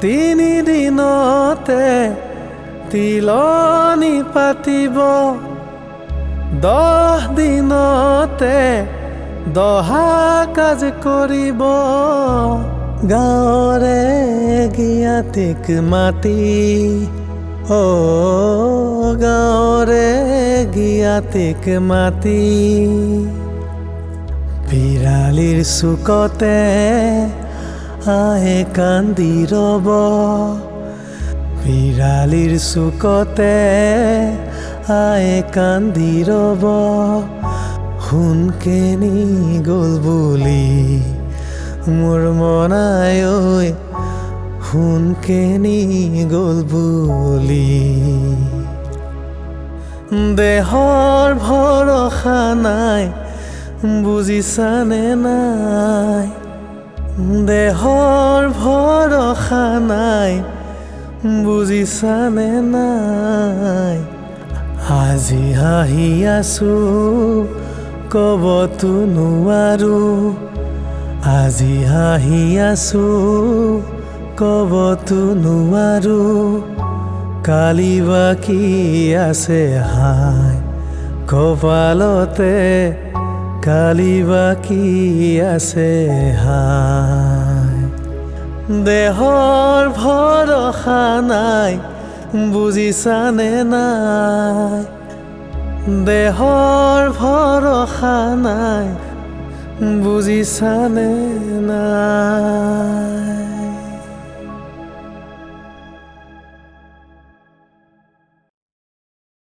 তিনি দিনতে তিলনি পাতিব। দহ দিনতে দহা কাজ কৰিব গাঁৱৰে জ্ঞাতিক মাতি। অ গাঁৱৰে জ্ঞাতিক মাতি। বিৰালিৰ চুকতে আহে কান্দি ৰব বিৰালিৰ চুকতে আহে কান্দি ৰব সোণকেনি গ'ল বুলি মোৰ মনাই ঐ সোণকেনি গ'ল বুলি। দেহৰ ভৰসা নাই, বুজিছানে নাই? দেহৰ ভৰসা নাই, বুজিছানে নাই? আজি হাঁহি আছো কবতো নোৱাৰো আজি হাঁহি আছো কবতো নোৱাৰো কালি বাকী আছে হাই, কপালতে কালি কি আছে হাই দেহৰ ভৰসা নাই বুজিছানে নাই? দেহৰ ভৰসা নাই বুজিছানে নাই?